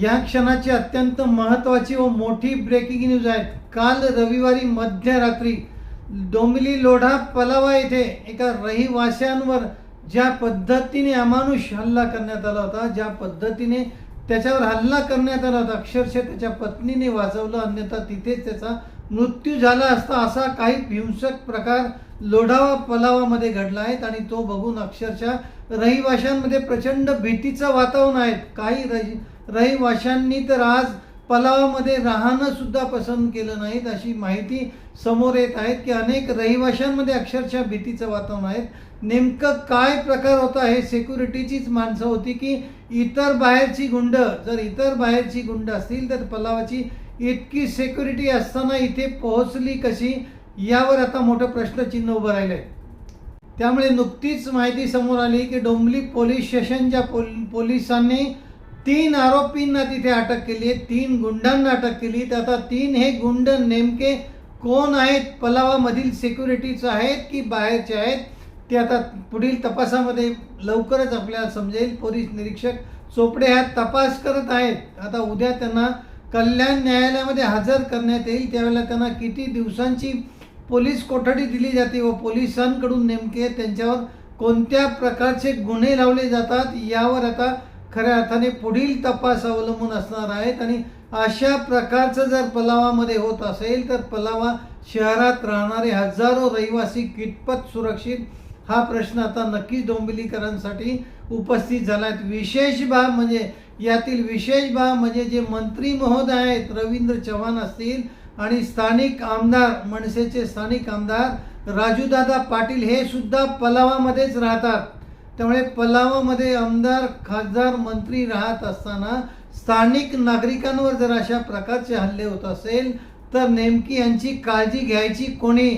या क्षणाची अत्यंत महत्त्वाची व मोठी ब्रेकिंग न्यूज आहे. काल रविवारी मध्यरात्री डोंबिवली लोढा पलावा येथे एका रहिवाशांवर ज्या पद्धतीने अमानुष हल्ला करण्यात आला होता ज्या पद्धतीने त्याच्यावर हल्ला करण्यात आला होता अक्षरशः त्याच्या पत्नीने वाचवलं अन्यथा तिथेच त्याचा मृत्यू झाला असता असा काही हिंसक प्रकार लोढावा पलावामध्ये घडला आहे आणि तो बघून अक्षरशः रहिवाशांमध्ये प्रचंड भीतीचं वातावरण आहे. काही रहि रहिवाशांनी तर आज पलावामध्ये राहणंसुद्धा पसंत केलं नाहीत अशी माहिती समोर येत आहेत की अनेक रहिवाशांमध्ये अक्षरशः भीतीचं वातावरण आहे. नेमकं काय प्रकार होता हे सेक्युरिटीचीच माणसं होती की इतर बाहेरची गुंड जर इतर बाहेरची गुंड असतील तर पलावाची इतकी सेक्युरिटी असताना इथे पोहोचली कशी यावर आता मोठं प्रश्नचिन्ह उभं राहिलं आहे त्यामुळे नुकतीच माहिती समोर आली की डोंबली पोलीस स्टेशनच्या पोल पोलिसांनी तीन आरोपींना तिथे अटक केली आहे तीन गुंडांना अटक केली तर आता तीन हे गुंड नेमके कोण आहेत? पलावामधील सिक्युरिटीज आहेत की बाहेरचे आहेत? ते आता पुढील तपासामध्ये लवकरच आपल्याला समजेल. पोलीस निरीक्षक चोपडे ह्या तपास करत आहेत. आता उद्या त्यांना कल्याण न्यायालयामध्ये हजर करण्यात येईल. त्यावेळेला त्यांना किती दिवसांची पोलीस कोठडी दिली जाते व पोलिसांकडून नेमके त्यांच्यावर कोणत्या प्रकारचे गुन्हे लावले जातात यावर आता खऱ्या अर्थाने पुढील तपास अवलंबून असणार आहेत आणि अशा प्रकारचं जर पलावामध्ये होत असेल तर पलावा शहरात राहणारे हजारो रहिवासी कितपत सुरक्षित? हा प्रश्न आता नक्कीच डोंबिलीकरांसाठी उपस्थित झाला आहे विशेष बाब म्हणजे यातील विशेष बाब म्हणजे जे मंत्री महोदय आहेत रवींद्र चव्हाण असतील आणि स्थानिक आमदार मनसेचे स्थानिक आमदार राजूदादा पाटील हे सुद्धा पलावामध्येच राहतात. त्यामुळे पलावामध्ये आमदार खासदार मंत्री राहत असताना स्थानिक नागरिकांवर जर अशा प्रकारचे हल्ले होत असेल तर नेमकी यांची काळजी घ्यायची कोणी?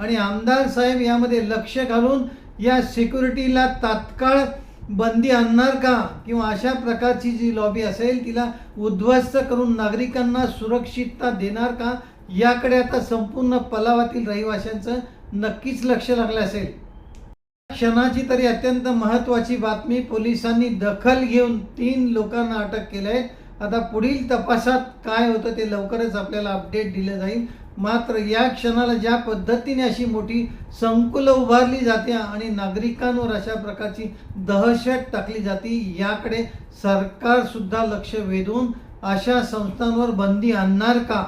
आणि आमदार साहेब यामध्ये लक्ष घालून या सिक्युरिटीला तात्काळ बंदी आणणार का? किंवा अशा प्रकारची जी लॉबी असेल तिला उद्ध्वस्त करून नागरिकांना सुरक्षितता देणार का? याकडे आता संपूर्ण पलावातील रहिवाशांचं नक्कीच लक्ष लागलं असेल. क्षणाची तरी अत्यंत महत्त्वाची बातमी पोलिसांनी दखल घेऊन तीन लोकांना अटक केलं आहे आता पुढील तपासात काय होतं ते लवकरच आपल्याला अपडेट दिलं जाईल. मात्र या क्षणाला ज्या पद्धतीने अशी मोठी संकुलं उभारली जाते आणि नागरिकांवर अशा प्रकारची दहशत टाकली जाते याकडे सरकारसुद्धा लक्ष वेधून अशा संस्थांवर बंदी आणणार का?